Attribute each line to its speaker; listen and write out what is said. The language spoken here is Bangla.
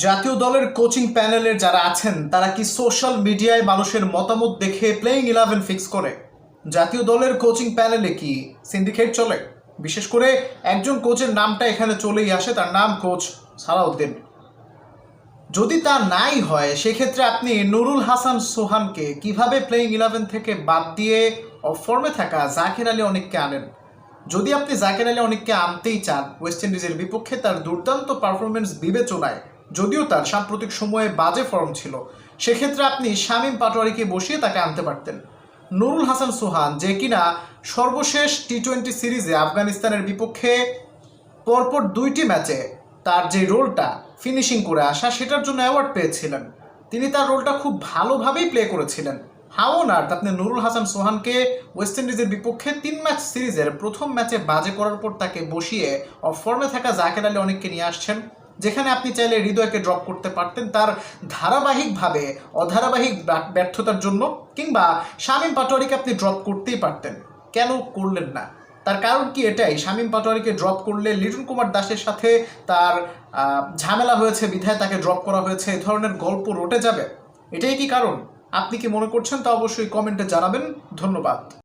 Speaker 1: জাতীয় দলের কোচিং প্যানেলের যারা আছেন, তারা কি সোশ্যাল মিডিয়ায় মানুষের মতামত দেখে প্লেইং ইলেভেন ফিক্স করে? জাতীয় দলের কোচিং প্যানেলে কি সিন্ডিকেট চলে? বিশেষ করে একজন কোচের নামটা এখানে চলেই আসে, তার নাম কোচ সালাউদ্দিন। যদি তা নাই হয়, সেক্ষেত্রে আপনি নুরুল হাসান সোহানকে কীভাবে প্লেইং ইলেভেন থেকে বাদ দিয়ে ফর্মে থাকা জাকির আলী অনেককে আনেন? যদি আপনি জাকির আলী অনেককে আনতেই চান ওয়েস্ট ইন্ডিজের বিপক্ষে তার দুর্দান্ত পারফরমেন্স বিবেচনায় যদিও তার সাম্প্রতিক সময়ে বাজে ফর্ম ছিল, সেক্ষেত্রে আপনি শামীম পাটোয়ারিকে বসিয়ে তাকে আনতে পারতেন। নুরুল হাসান সোহান, যে কিনা সর্বশেষ টি টোয়েন্টি সিরিজে আফগানিস্তানের বিপক্ষে পরপর দুইটি ম্যাচে তার যে রোলটা ফিনিশিং করে আসা, সেটার জন্য অ্যাওয়ার্ড পেয়েছিলেন। তিনি তার রোলটা খুব ভালোভাবেই প্লে করেছিলেন। হাও নার্থ আপনি নুরুল হাসান সোহানকে ওয়েস্ট ইন্ডিজের বিপক্ষে তিন ম্যাচ সিরিজের প্রথম ম্যাচে বাজে করার পর তাকে বসিয়ে অফ ফর্মে থাকা জাকের আলী অনেককে নিয়ে আসছেন। যেখানে আপনি চাইলে হৃদয়কে ড্রপ করতে পারতেন, তার ধারাবাহিকভাবে অধারাবাহিক ব্যর্থতার জন্য কিংবা শামীম পাটোয়ারিকে আপনি ড্রপ করতেই পারতেন। কেন করলেন না? তার কারণ কি এটাই? শামীম পাটোয়ারিকে ড্রপ করলে লিটন কুমার দাসের সাথে তার ঝামেলা হয়েছে, বিধায় তাকে ড্রপ করা হয়েছে, এ ধরনের গল্প রটে যাবে। এটাই কি কারণ? আপনি কি মনে করছেন? তা অবশ্যই কমেন্টে জানাবেন। ধন্যবাদ।